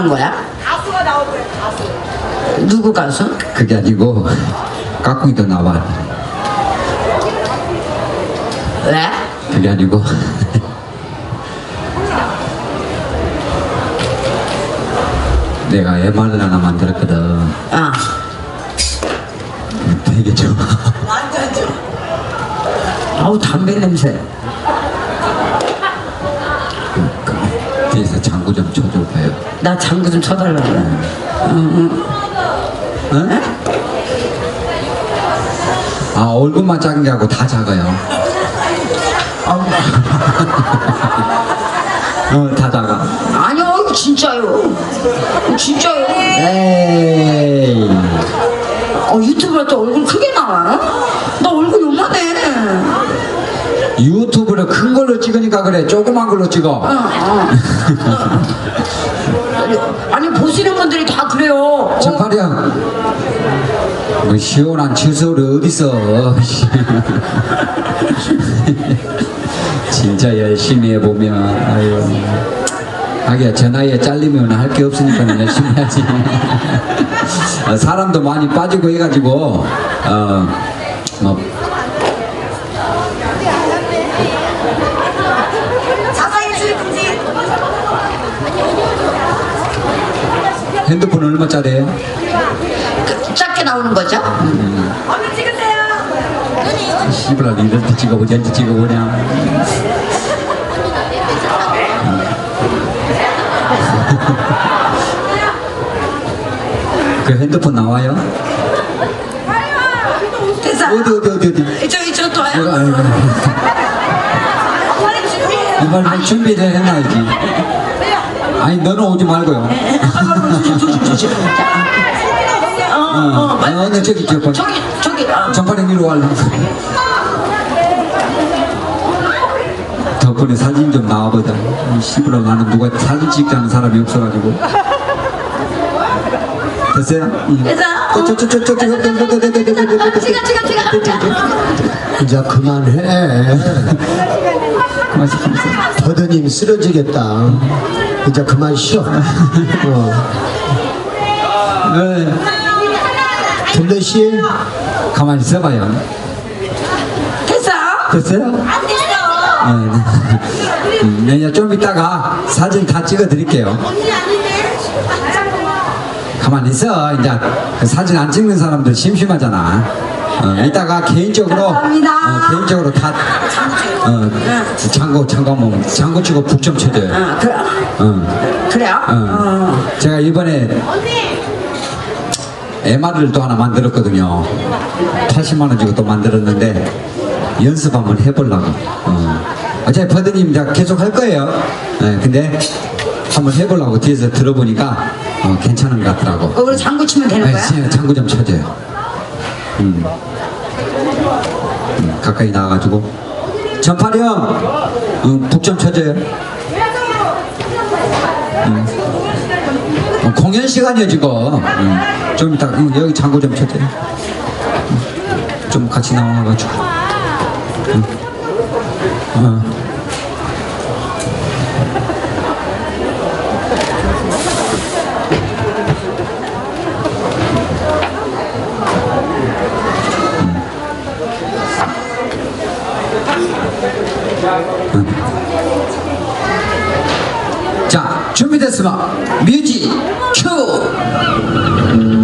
뭐 하는 거야? 가수가 나오대 가수. 누구 가수? 그게 아니고 깍꿍이도 나와. 왜? 그게 아니고. 내가 MR을 하나 만들었거든. 아 되게 좋아. 완전 좋아. 아우 담배 냄새. 그 뒤에서 장구 좀 쳐줄 거예요 나 장구 좀 쳐달라고. 응? 아 얼굴만 작은 게 아니고 다 작아요. 어, 다 작아. 아니요 진짜요. 진짜요. 에이. 어 유튜브에 또 얼굴 크게 나와 나 얼굴 요만해. 유튜브를 큰 걸로 찍으니까 그래. 조그만 걸로 찍어. 어, 어. 아니 보시는 분들이 다 그래요. 어, 정팔이야 뭐 시원한 칠소를 어디서? 진짜 열심히 해보면 아유. 하기야 저 나이에 잘리면 할 게 없으니까 열심히 해야지. 어, 사람도 많이 빠지고 해가지고 어 뭐 자사의 출금지 핸드폰 얼마짜리예요? 그, 작게 나오는 거죠? 얼른 찍으세요. 씨발 이럴 때 찍어보지? 언제 찍어보냐? 그 핸드폰 나와요? 됐어. 어디 어디 어디 어디? 이쪽 이쪽 또 와요. 빨리 준비해요. 이발 준비를 해놔야지 아니 너는 오지 말고요. 어, 어, 어, 저기 저기 저기 저기 전파령 위로 덕분에 사진 좀 나와보자. 시부라 나는 누가 사진 찍자는 사람이 없어가지고. 됐어요? 됐어. 이제 그만해. 더드님 쓰러지겠다. 이제 그만 쉬어. 어. 네, 둘레씨, 가만 히 있어봐요 됐어 됐어요? 안 됐어 네, 네. 음, 네, 좀 이따가 사진 다 찍어 드릴게요 언니 아닌데 가만히 있어. 이제 그 사진 안 찍는 사람들 심심하잖아. 어, 이따가 개인적으로. 어, 개인적으로 다 어, 장고 한번 장고 치고 북좀 쳐줘요. 어, 그래 어, 그래요? 어. 어. 제가 이번에 MR을 또 하나 만들었거든요. 80만 원 주고 또 만들었는데 연습 한번 해보려고. 어. 어차피 버드님 계속 할 거예요. 네, 근데 한번 해보려고 뒤에서 들어보니까 어, 괜찮은 것 같더라고. 거기로 장구 치면 되는 네, 거야? 시- 장구 좀 쳐줘요. 음. 음, 가까이 나와가지고. 전파리 형, 음, 북좀 쳐줘요. 음. 어, 공연 시간이야, 지금. 음. 좀 이따, 음, 여기 장구 좀 쳐줘요. 음. 좀 같이 나와가지고. 음. 어. 자, 준비됐으면 뮤직 큐!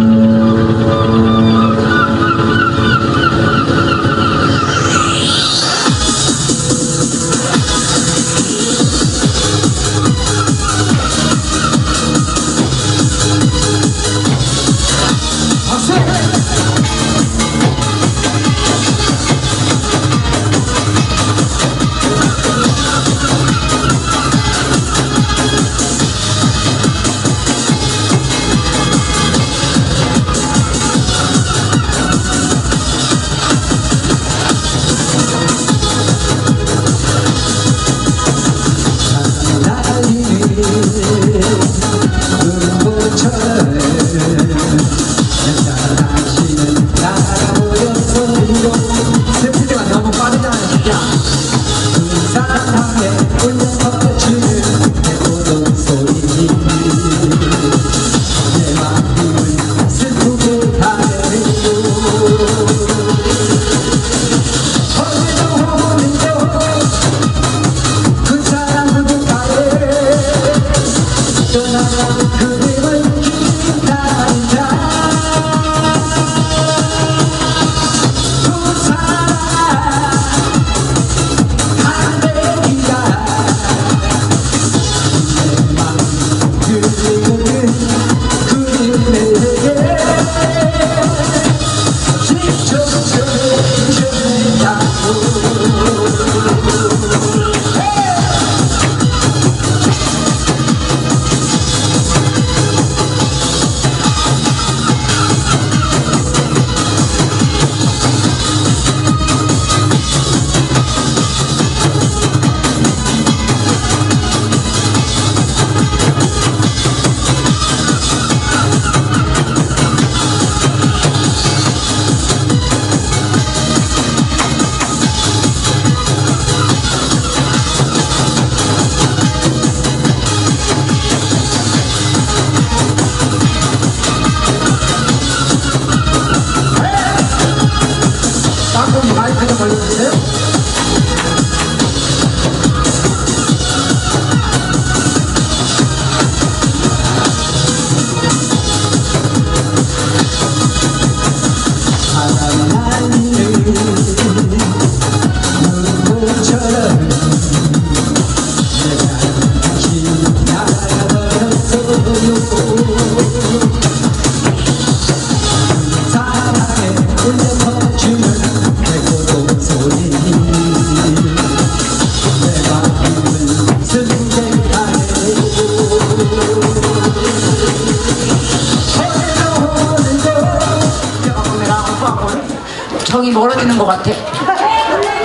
것 같아.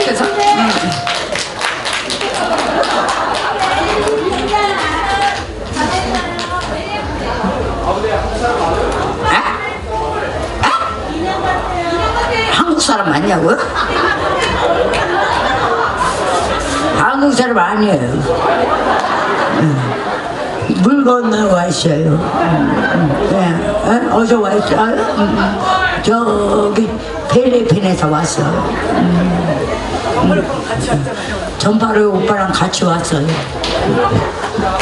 그래서 음. 에? 에? 한국 사람 맞냐고요? 한국 사람 아니에요. 음. 물 건너 왔어요. 네, 어? 어디서 왔어요? 음, 음. 저기 필리핀에서 왔어. 음. 음. 전파를 오빠랑 같이 왔어요.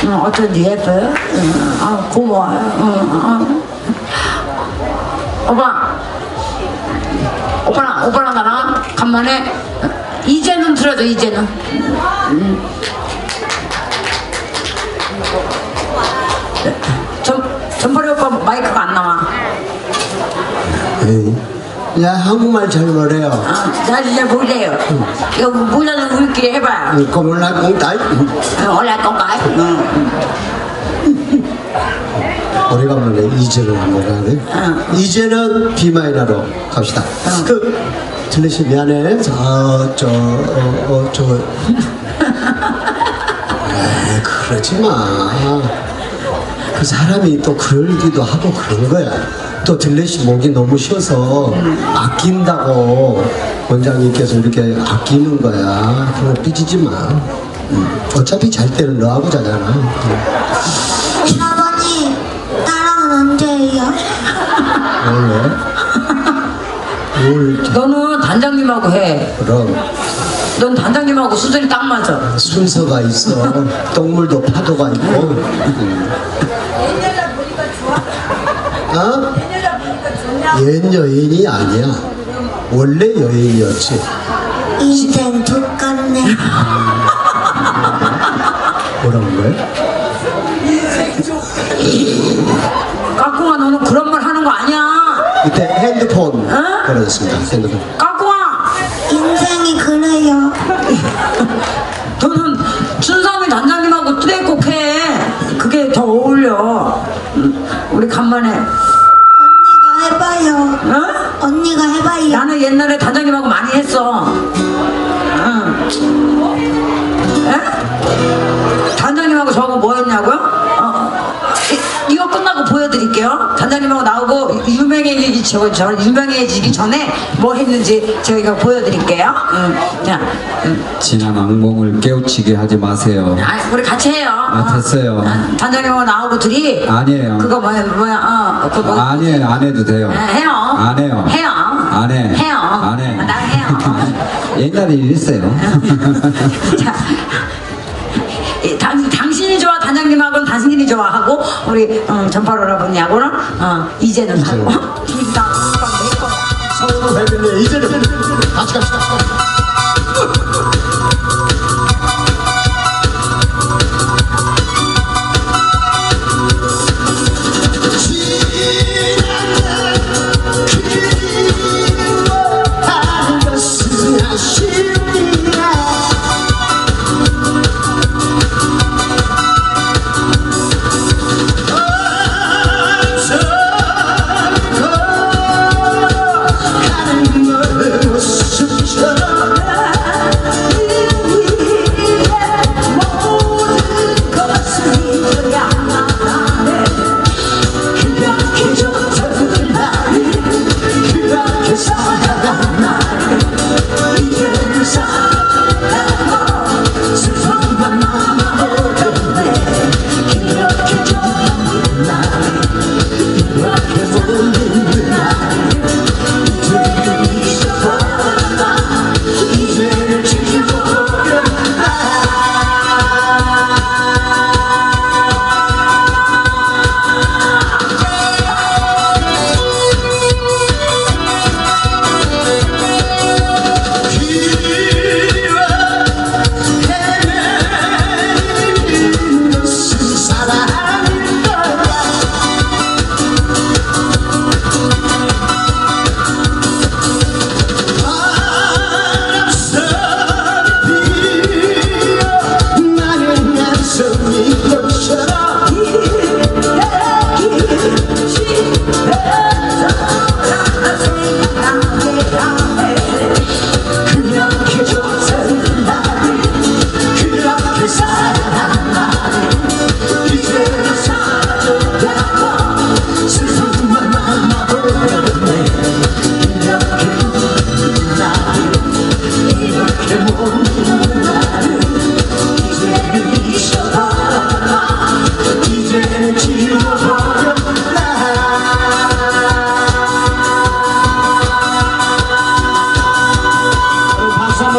음, 어쩐지 예뻐요. 음, 아, 고마워요. 음, 아. 오빠, 오빠랑 오빠랑 나랑 간만에 이제는 들어줘 이제는. 전 전파리 오빠 마이크가 안 나와. 에이. 야 한국말 잘 못해요 아, 잘 이제 보세요. 이거 모자는 우리끼리 해봐요. 꼬물라 꽁따이 원래 건가요? 오래간만에 이제는 가네 응. 이제는 비마이너로 갑시다 그 틀리시 미안해 저저어저 어, 저. 에이 그러지 마 그 사람이 또 그러기도 하고 그런 거야 또 딜레시 목이 너무 쉬어서 아낀다고 원장님께서 이렇게 아끼는 거야 그거 삐지지 마 응. 어차피 잘 때는 너하고 자잖아 응. 할아버지 나랑은 언제예요? 원래 뭘 너는 단장님하고 해. 그럼 넌 단장님하고 수준이 딱 맞아. 순서가 있어 동물도 파도가 있고 어? 옛 여인이 아니야 원래 여인이었지 인생 똑같네 뭐라는 거야? 까꿍아 너는 그런 말 하는 거 아니야. 이때 핸드폰 어? 걸어졌습니다 핸드폰 까꿍아 인생이 그래요 너는 춘삼이 단장님하고 뚜레꼭 해. 그게 더 어울려. 응, 우리 간만에. 언니가 해봐요 나는 옛날에 단장님하고 많이 했어. 응. 에? 단장님하고 저하고 뭐 했냐고요? 어, 이, 이거 끝나고 보여드릴게요. 단장님하고 나오고 유명해지기 전, 전 유명해지기 전에 뭐 했는지 저희가 보여드릴게요. 응. 자, 응. 지난 악몽을 깨우치게 하지 마세요. 아, 우리 같이 해요. 아, 됐어요. 어, 단장님하고 나오고 둘이 아니에요. 그거 뭐야 뭐야 어 그거 뭐 아니에요, 안 해도 돼요. 네, 해요. 안 해요. 해요. 안 해. 해요. 안 해. 아, 나 해요. 옛날에 이랬어요. 자, 이 당, 당신이 좋아 단장님하고는 당신이 좋아하고 우리 음, 전파로 여러분하고는 어, 이제는 하고 둘다 내 거야. 서로 배우네 이제는 같이 갑시다 박수 한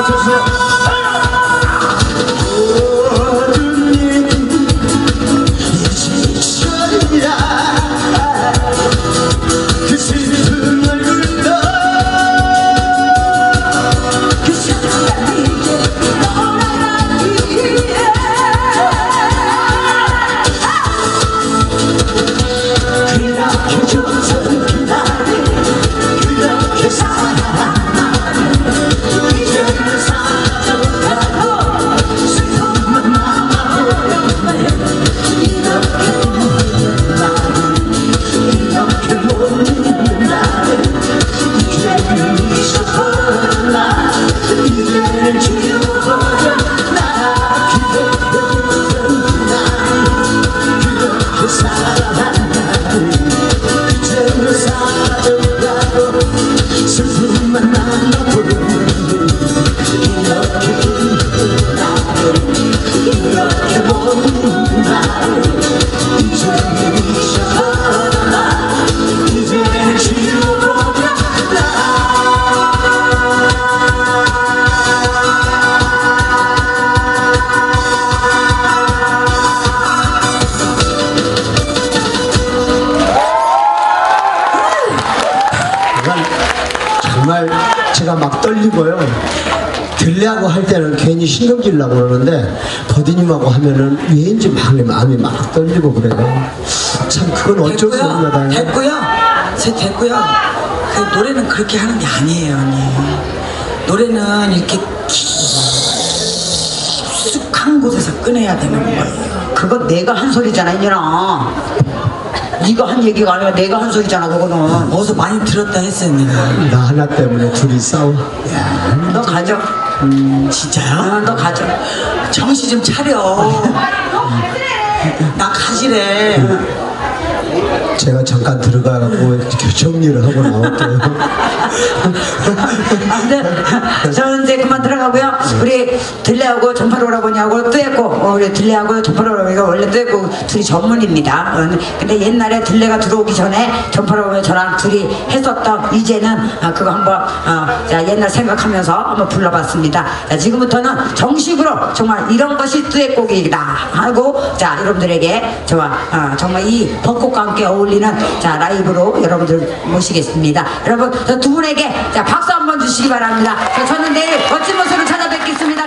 번쳐 하고 하면은 왠지 막 마음이 막 떨리고 그래요. 참 그건 어쩔 수 없는 거다. 됐고요. 제 됐고요. 그 노래는 그렇게 하는 게 아니에요, 언니. 노래는 이렇게 깊숙한 곳에서 꺼내야 되는 거예요. 그건 내가 한 소리잖아 이년아 네가 한 얘기가 아니라 내가 한 소리잖아 그거는 어디서 많이 들었다 했어요, 내가. 나 하나 때문에 둘이 싸워. 너 가져 진짜요? 어, 너 가져 정신 좀 차려. 나 가지래. 제가 잠깐 들어가고 정리를 하고 나올게요. 아무튼 저는 이제 그만 들어가고요. 우리 들레하고 전파로 오라버니하고 또 했고 어, 우리 들레하고 전파로 오라버니가 원래 또 했고 둘이 전문입니다. 어, 근데 옛날에 들레가 들어오기 전에 전파로 오면 저랑 둘이 했었던 이제는 아, 그거 한번 어, 자, 옛날 생각하면서 한번 불러봤습니다. 자, 지금부터는 정식으로 정말 이런 것이 듀엣곡이다 하고 자 여러분들에게 아, 정말 이 벚꽃과 함께 어울 리는 자 라이브로 여러분들 모시겠습니다. 여러분 저두 분에게 자 박수 한번 주시기 바랍니다. 자, 저는 내일 멋진 모습으로 찾아뵙겠습니다.